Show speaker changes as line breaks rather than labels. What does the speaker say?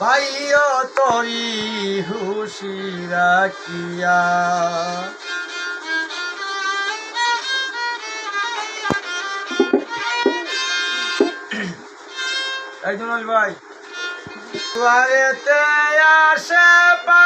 ভাইও তরি হুশি রাখিয়া। একজন ভাই আসে পা